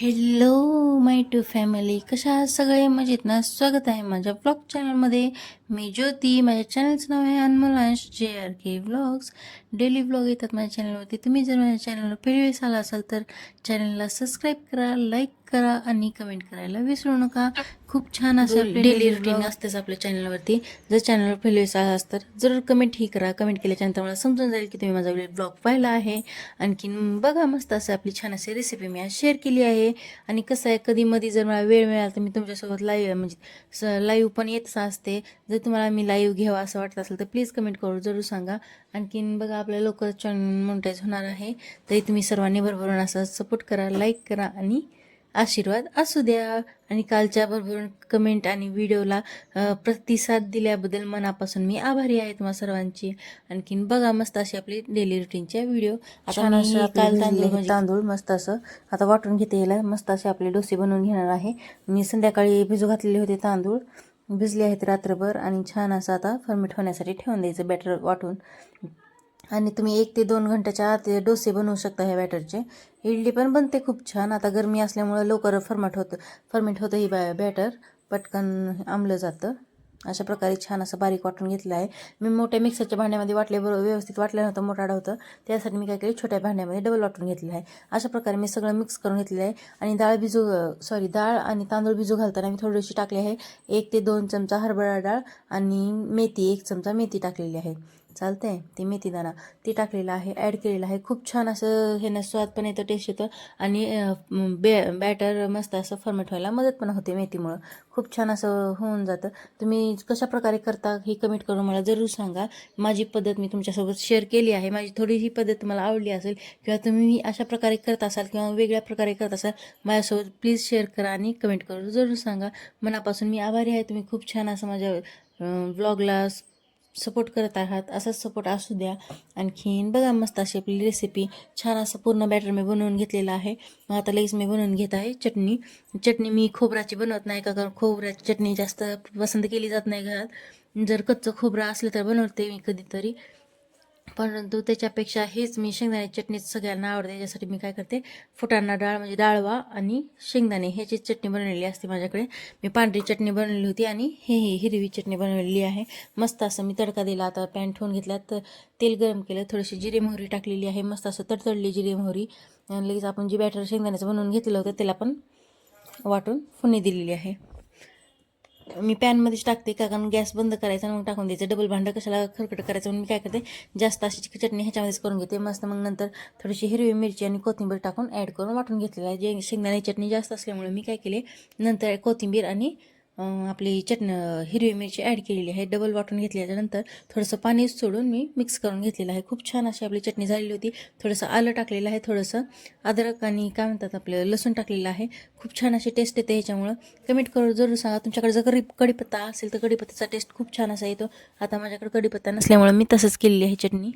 Hello my to family कशा आहात सगळे? मजेत ना? स्वागत आहे माझ्या ब्लॉग चॅनलमध्ये मी ज्योती. माझ्या चॅनलचं नाव आहे अनमोल अंश. J R K blogs daily blog येतात माझ्या चॅनलवरती तुम्ही जर माझ्या चॅनलवर पहिली वेळेस आला असाल तर चॅनलला सबस्क्राईब करा लाईक करा आणि कमेंट करायला विसरू नका. खूप छान असं डेली रुटीन असतेच आपल्या चॅनलवरती जर चॅनलवर पहिली आला तर जरूर कमेंट ही करा. कमेंट केल्याच्यानंतर मला समजून जाईल की तुम्ही माझा ब्लॉग पाहिला आहे. आणखीन बघा मस्त असं आपली छान अशी रेसिपी मी आज शेअर केली आहे. आणि कसं आहे कधी मध्ये जर मला वेळ मिळाला तर मी तुमच्यासोबत लाईव्ह म्हणजे स लाईव्ह पण येतच असते. जर तुम्हाला मी लाईव्ह घ्यावा असं वाटत असेल तर प्लीज कमेंट करू जरूर सांगा. आणखीन बघा आपल्या लवकर चॅनल मोनिटाईज होणार आहे. तरी तुम्ही सर्वांनी भरभरून असं सपोर्ट करा लाईक करा आणि आशीर्वाद असू द्या. आणि कालच्या भरभरून कमेंट आणि व्हिडिओला प्रतिसाद दिल्याबद्दल मनापासून मी आभारी आहे तुम्हा सर्वांची. आणखीन बघा मस्त अशी आपली डेली रुटीनच्या व्हिडिओ आता काल तांदूळ मस्त असं आता वाटून घेते याला. मस्त असे आपले डोसे बनवून घेणार आहे. मी संध्याकाळी भिजू घातलेले होते तांदूळ. भिजले आहेत रात्रभर आणि छान असं आता फर्मेट होण्यासाठी ठेवून द्यायचं बॅटर वाटून. आणि तुम्ही एक ते दोन घंट्याच्या आत डोसे बनवू शकता ह्या बॅटरचे. इडली पण बनते खूप छान. आता गरमी असल्यामुळं लवकर फर्मेट होतं फर्मेंट होतं ही बॅ बॅटर. पटकन आंबलं जातं. अशा प्रकारे छान असं बारीक वाटून घेतलं आहे. मी मोठ्या मिक्सरच्या भांड्यामध्ये वाटले बरोबर व्यवस्थित वाटलं नव्हतं मोठा होतं. त्यासाठी मी काय केलं छोट्या भांड्यामध्ये डबल वाटून घेतलं आहे. अशा प्रकारे मी सगळं मिक्स करून घेतलेलं आहे. आणि डाळ भिजू सॉरी डाळ आणि तांदूळ भिजू घालताना मी थोडीशी टाकली आहे. एक ते दोन चमचा हरभरा डाळ आणि मेथी एक चमचा मेथी टाकलेली आहे. चालतंय. ती मेथी दाणा. ती टाकलेलं आहे ॲड केलेलं आहे. खूप छान असं हे ना स्वाद पण येतं टेस्ट येतं. आणि बे बॅटर मस्त असं फर्मेट व्हायला मदत पण होते मेथीमुळं. खूप छान असं होऊन जातं. तुम्ही कशा प्रकारे करता ही कमेंट करून मला जरूर सांगा. माझी पद्धत मी तुमच्यासोबत शेअर केली आहे. माझी थोडी ही पद्धत तुम्हाला आवडली असेल किंवा तुम्ही अशा प्रकारे करत असाल किंवा वेगळ्या प्रकारे करत असाल माझ्यासोबत प्लीज शेअर करा आणि कमेंट करून जरूर सांगा. मनापासून मी आभारी आहे. तुम्ही खूप छान असं माझ्या व्लॉगला सपोर्ट करत आहात असाच सपोर्ट असू द्या. आणखीन बघा मस्त अशी आपली रेसिपी छान असं पूर्ण बॅटर मी बनवून घेतलेलं आहे. मग आता लगेच मी बनवून घेत आहे चटणी. चटणी मी खोबराची बनवत नाही का कारण खोबऱ्याची चटणी जास्त पसंत केली जात नाही घरात. जर कच्चं खोबरं असलं तर बनवते मी कधीतरी. परंतु त्याच्यापेक्षा हेच मी शेंगदाण्याची चटणीच सगळ्यांना आवडते. त्याच्यासाठी मी काय करते फुटाणा डाळ म्हणजे डाळवा आणि शेंगदाणे ह्याची चटणी बनवलेली असते माझ्याकडे. मी पांढरी चटणी बनवली होती आणि हे ही हिरवी चटणी बनवलेली आहे. मस्त असं मी तडका दिला आता पॅन ठेवून घेतला तर तेल गरम केलं थोडीशी जिरे मोहरी टाकलेली आहे. मस्त असं तडतडली जिरे मोहरी. आणि लगेच आपण जी बॅटर शेंगदाण्याचं बनवून घेतलं होतं त्याला पण वाटून फुणी दिलेली आहे. मी पॅनमध्येच टाकते का कारण गॅस बंद करायचा आणि मग टाकून द्यायचं. डबल भांडं कशाला खरकट करायचं म्हणून मी काय करते जास्त अशी चटणी ह्याच्यामध्येच करून घेते. मस्त मग नंतर थोडीशी हिरवी मिरची आणि कोथिंबीर टाकून ॲड करून वाटून घेतलेलं आहे. जे शेंगदाणे चटणी जास्त असल्यामुळे मी काय केले नंतर कोथिंबीर आणि आपली चटणी हिरवी मिरची ॲड केलेली आहे. डबल वाटून घेतल्याच्यानंतर थोडंसं पाणी सोडून मी मिक्स करून घेतलेलं आहे. खूप छान अशी आपली चटणी झालेली होती. थोडंसं आलं टाकलेलं आहे. थोडंसं अद्रक आणि काय म्हणतात आपलं लसूण टाकलेलं आहे. खूप छान अशी टेस्ट येते ह्याच्यामुळं. कमेंट करून जरूर सांगा. तुमच्याकडे जर कडी कढीपत्ता असेल तर कढीपत्त्याचा टेस्ट खूप छान असा येतो. आता माझ्याकडे कढीपत्ता नसल्यामुळं मी तसंच केलेली आहे चटणी.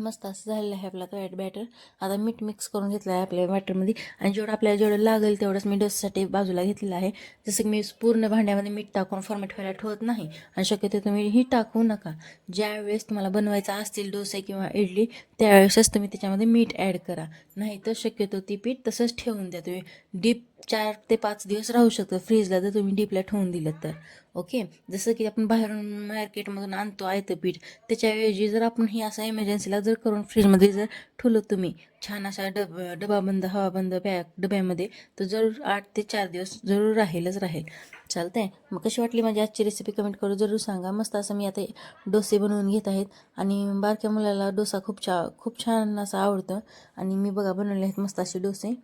मस्त असं झालेलं आहे आपला तो ॲड बॅटर आता मीठ मिक्स करून घेतलं आहे आपल्या बॅटरमध्ये आणि जेवढं आपल्याला जेवढं लागेल तेवढंच मी डोससाठी बाजूला घेतलेलं आहे. जसं की मी पूर्ण भांड्यामध्ये मीठ टाकून फॉर्मेट व्हायला ठेवत नाही. आणि शक्यतो तुम्ही ही टाकू नका. ज्यावेळेस तुम्हाला बनवायचा असतील डोसे किंवा इडली त्यावेळेसच तुम्ही त्याच्यामध्ये मीठ ॲड करा. नाही तर शक्यतो ती पीठ तसंच ठेवून द्या तुम्ही. डीप चार ते पाच दिवस राहू शकतं. फ्रीजला जर तुम्ही डीपला ठेवून दिलं तर. ओके जसं की आपण बाहेरून मार्केटमधून आणतो आयतं पीठ त्याच्याऐवजी जर आपण ही असं इमर्जन्सीला जर करून फ्रीजमध्ये जर ठेवलं तुम्ही छान असा डब डबाबंद हवाबंद बॅग डब्यामध्ये तर जरूर आठ ते चार दिवस जरूर राहीलच राहील. चालतं आहे मग कशी वाटली माझी आजची रेसिपी कमेंट करू जरूर सांगा. मस्त असं मी आता डोसे बनवून घेत आहेत. आणि बारक्या मुलाला डोसा खूप छा खूप छान असं आवडतं. आणि मी बघा बनवले आहेत मस्त असे डोसे.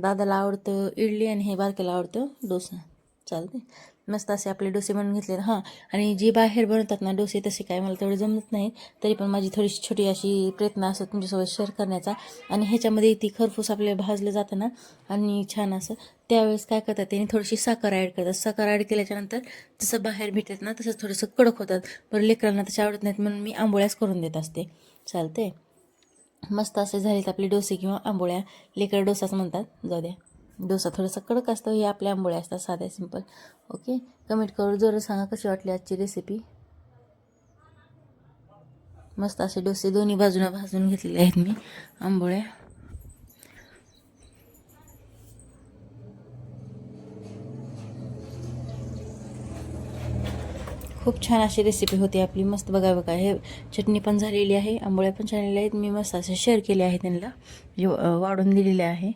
दादाला आवडतं इडली आणि हे बारकेला आवडतं डोसा. चालते मस्त असे आपले डोसे बनवून घेतले. हां आणि जे बाहेर बनवतात ना डोसे तसे काय मला तेवढे जमत नाही. तरी पण माझी थोडीशी छोटी अशी प्रयत्न असतो तुमच्यासोबत शेअर करण्याचा. आणि ह्याच्यामध्ये ती खरपूस आपल्याला भाजलं जातं ना आणि छान असं. त्यावेळेस काय करतात त्यांनी थोडीशी साखर ॲड करतात. साखर ॲड केल्याच्यानंतर जसं बाहेर भेटतात ना तसं थोडंसं कडक होतात. पण लेकरांना तसे आवडत नाहीत म्हणून मी आंबोळ्याच करून देत असते. चालते मस्त असे झालेत आपले डोसे किंवा आंबोळ्या. लेकर डोसाच म्हणतात. जाऊ द्या डोसा थोडासा कडक असतो हे आपल्या आंबोळ्या असतात. साध्या सिंपल ओके कमेंट करू जरूर सांगा कशी वाटली आजची रेसिपी मस्त असे डोसे दोन्ही बाजूला भाजून घेतलेले आहेत मी आंबोळ्या. खूप छान अशी रेसिपी होती आपली. मस्त बघा बघा. हे चटणी पण झालेली आहे आंबोळ्या पण झालेल्या आहेत. मी मस्त असे शेअर केले आहे त्यांना. म्हणजे, वाढून दिलेले आहे.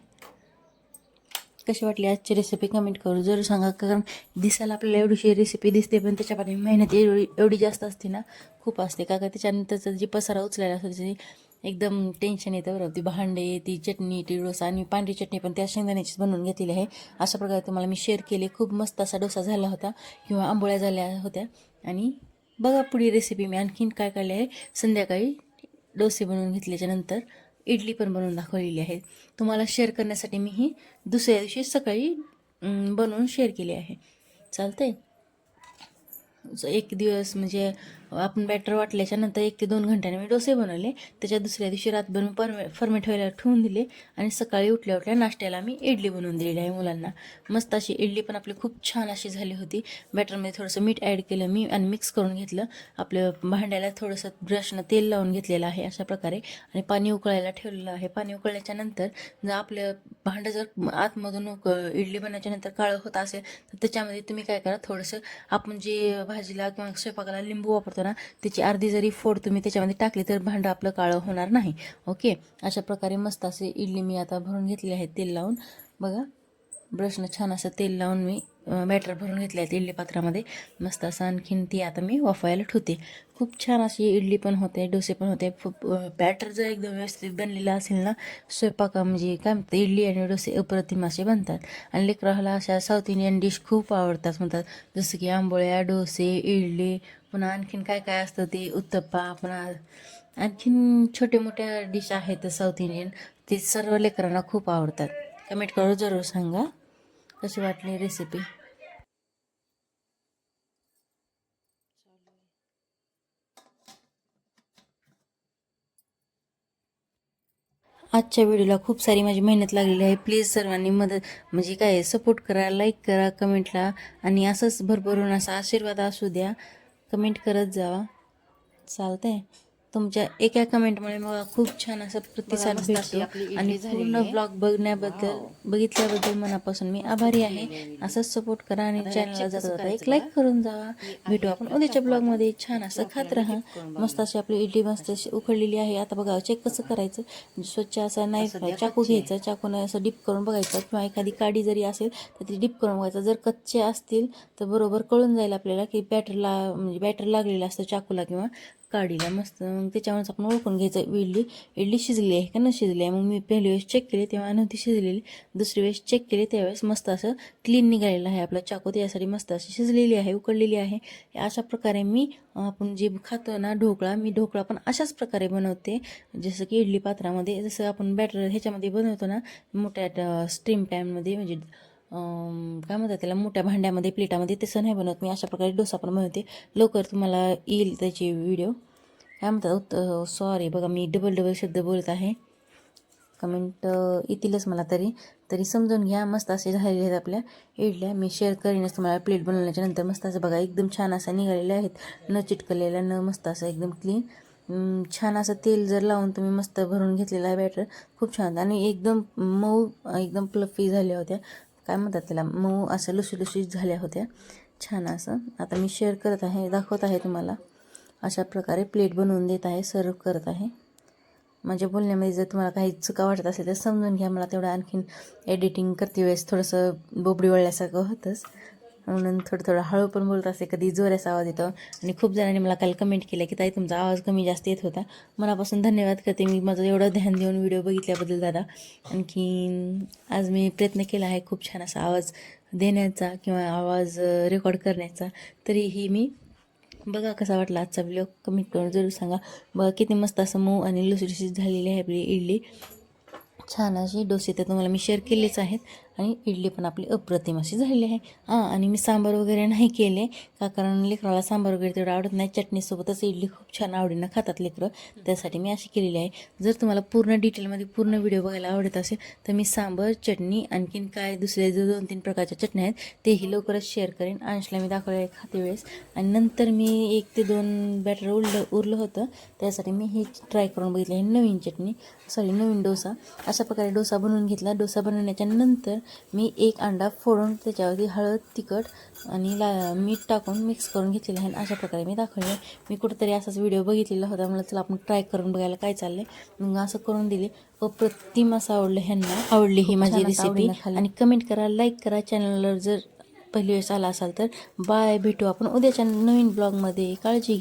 कशी वाटली आजची रेसिपी कमेंट करू. जरूर सांगा कारण दिसायला आपल्याला एवढीशी रेसिपी दिसते पण त्याच्यामध्ये मेहनत एवढी एवढी जास्त असते ना. खूप असते. का का त्याच्यानंतरचं जी पसारा उचलायला असतो त्याची एकदम टेन्शन येतं बरं. ती भांडे ती चटणी ती डोसा आणि पांढरी चटणी पण त्या शेंगदाण्याचीच बनवून घेतलेली आहे. अशा प्रकारे तुम्हाला मी शेअर केले. खूप मस्त असा डोसा झाला होता किंवा आंबोळ्या झाल्या होत्या. आणि बघा पुढे रेसिपी मी आणखीन काय काढले आहे. संध्याकाळी डोसे बनवून घेतल्याच्या नंतर इडली पण बनवून दाखवलेली आहे. तुम्हाला शेअर करण्यासाठी मी ही दुसऱ्या दिवशी सकाळी बनवून शेअर केली आहे. चालतंय? एक दिवस म्हणजे आपण बॅटर वाटल्याच्या नंतर एक ते दोन घंट्याने मी डोसे बनवले. त्याच्या दुसऱ्या दिवशी रातभर मी परमे फर्मेट व्हायला ठेवून दिले. आणि सकाळी उठल्या उठल्या नाश्त्याला मी इडली बनवून दिलेली आहे मुलांना. मस्त अशी इडली पण आपली खूप छान अशी झाली होती. बॅटरमध्ये थोडंसं मीठ ॲड केलं मी आणि मिक्स करून घेतलं. आपलं भांड्याला थोडंसं ब्रशनं तेल लावून घेतलेलं आहे अशा प्रकारे. आणि पाणी उकळायला ठेवलेलं आहे. पाणी उकळल्याच्या नंतर जर आपलं भांडं जर आतमधून उक इडली बनवायच्या नंतर काळं होत असेल तर त्याच्यामध्ये तुम्ही काय करा थोडंसं आपण जे भाजीला किंवा स्वयंपाकाला लिंबू वापरतो करा त्याची अर्धी जरी फोड तुम्ही त्याच्यामध्ये टाकली तर भांडं आपलं काळं होणार नाही. ओके? अशा प्रकारे मस्त असे इडली मी आता भरून घेतली आहे तेल लावून. बघा ब्रशनं छान असं तेल लावून मी बॅटर भरून घेतले आहेत इडली पात्रामध्ये. मस्त असं आणखीन ती आता मी वाफवायला ठेवते. खूप छान अशी इडली पण होते डोसे पण होते. खूप बॅटर जर एकदम व्यवस्थित बनलेला असेल ना स्वयंपाका म्हणजे काय म्हणतात इडली आणि डोसे अप्रतिम असे बनतात. आणि लेकराला अशा साऊथ इंडियन डिश खूप आवडतात म्हणतात. जसं की आंबोळ्या डोसे इडली पुन्हा आणखीन काय काय असतं ते उत्तप्पा पुन्हा आणखीन छोटे मोठ्या डिश आहेत साऊथ इंडियन ते सर्व लेकरांना खूप आवडतात. कमेंट करून जरूर सांगा. कशी वाटली रेसिपी आजच्या व्हिडिओला खूप सारी माझी मेहनत लागलेली आहे. प्लीज सर्वांनी मदत म्हणजे काय सपोर्ट करा लाईक करा कमेंटला आणि असंच भरभरून असा आशीर्वाद असू द्या. कमेंट करत जावा. चालतंय. तुमच्या एका कमेंटमुळे मला खूप छान असं प्रतिसाद भेटतो. आणि पूर्ण ब्लॉग बघण्याबद्दल बघितल्याबद्दल मनापासून मी आभारी आहे. असंच सपोर्ट करा आणि चॅनलला जाता जाता एक लाईक करून जावा भेटू आपण उद्याच्या ब्लॉगमध्ये छान असं खात राहा. मस्त अशी आपली इडली मस्त अशी उकडलेली आहे. आता बघा चेक कसं करायचं? स्वच्छ असा नाईफ चाकू घ्यायचा. चाकूने असं डिप करून बघायचं. किंवा एखादी काडी जरी असेल तर ती डिप करून बघायचं. जर कच्चे असतील तर बरोबर कळून जाईल आपल्याला की बॅटरला म्हणजे बॅटर लागलेलं असतं चाकूला किंवा. काढीला मस्त. मग त्याच्यावरच आपण ओळखून घ्यायचं. इडली इडली शिजली आहे का न शिजली आहे? मग मी पहिली वेळेस चेक केली तेव्हा नव्हती शिजलेली. दुसरी वेळेस चेक केली त्यावेळेस मस्त असं क्लीन निघालेलं आहे आपला. चाकू त्यासाठी मस्त अशी शिजलेली आहे उकडलेली आहे. अशा प्रकारे मी आपण जे खातो ना ढोकळा मी ढोकळा पण अशाच प्रकारे बनवते. जसं की इडली पात्रामध्ये जसं आपण बॅटर ह्याच्यामध्ये बनवतो ना मोठ्या स्टीम पॅनमध्ये म्हणजे काय म्हणतात त्याला मोठ्या भांड्यामध्ये प्लेटामध्ये तसं नाही बनवत. मी अशा प्रकारे डोसा पण बनवते. लवकर तुम्हाला येईल त्याचे व्हिडिओ काय म्हणतात सॉरी बघा मी डबल डबल शब्द बोलत आहे. कमेंट येतीलच मला तरी. तरी समजून घ्या मस्त असे झालेले आहेत आपल्या. इडल्या मी शेअर करीनच तुम्हाला प्लेट बनवल्याच्या नंतर. मस्त असं बघा एकदम छान असा निघालेले आहेत. न चिटकलेल्या न मस्त असं एकदम क्लीन छान असं तेल जर लावून तुम्ही मस्त भरून घेतलेला आहे बॅटर खूप छान. आणि एकदम मऊ एकदम प्लफी झाल्या होत्या. काय म्हणतात त्याला? मऊ असं लुशीलुशीत झाल्या होत्या. छान असं. आता मी शेअर करत आहे दाखवत आहे तुम्हाला. अशा प्रकारे प्लेट बनवून देत आहे सर्व करत आहे. माझ्या बोलण्यामध्ये जर तुम्हाला काही चुका वाटत असेल तर समजून घ्या. मला तेवढं आणखीन एडिटिंग करते वेळेस थोडंसं बोबडी वळल्यासारखं होतंच. म्हणून थोडं थोडं हळू पण बोलत असते. कधी जोराचा आवाज येतो. आणि खूप जणांनी मला काल कमेंट केलं की ताई तुमचा आवाज कमी जास्त येत होता. मनापासून धन्यवाद करते. मी माझं एवढं ध्यान देऊन व्हिडिओ बघितल्याबद्दल दादा. आणखीन आज मी प्रयत्न केला आहे खूप छान असा आवाज देण्याचा किंवा आवाज रेकॉर्ड करण्याचा. तरीही मी बघा कसा वाटला आजचा व्हिडिओ कमेंट करून जरूर सांगा. बघा किती मस्त असं मऊ आणि लुसलुशीत झालेली आहे आपली इडली. छान अशी डोसे तर तुम्हाला मी शेअर केलेच आहेत. आणि इडली पण आपली अप्रतिम अशी झालेली आहे. हां आणि मी सांबार वगैरे नाही केले का कारण लेकराला सांबार वगैरे तेवढं आवडत नाही. चटणीसोबतच इडली खूप छान आवडीनं खातात लेकरं. त्यासाठी मी अशी केलेली आहे. जर तुम्हाला पूर्ण डिटेलमध्ये पूर्ण व्हिडिओ बघायला आवडत असेल तर मी सांबार चटणी आणखीन काय दुसरे जो दोन तीन प्रकारच्या चटण्या आहेत तेही लवकरच शेअर करेन. अंशला मी दाखवले खाते वेळेस. आणि नंतर मी एक ते दोन बॅटर उरलं उरलं होतं. त्यासाठी मी हे ट्राय करून बघितलं. आहे नवीन चटणी सॉरी नवीन डोसा. अशा प्रकारे डोसा बनवून घेतला. डोसा बनवण्याच्या नंतर मी एक अंडा फोडून त्याच्यावरती हळद तिखट आणि ला मीठ टाकून मिक्स करून घेतलेलं आहे अशा प्रकारे मी दाखवले मी कुठेतरी असाच व्हिडिओ बघितलेला होता म्हणलं चला आपण ट्राय करून बघायला काय चाललंय. मग असं करून दिले. अप्रतिम असं आवडलं ह्यांना. आवडली ही माझी रेसिपी. आणि कमेंट करा लाईक करा चॅनलवर जर पहिली वेळेस आला असाल तर. बाय भेटू आपण उद्याच्या नवीन ब्लॉगमध्ये काळजी घ्या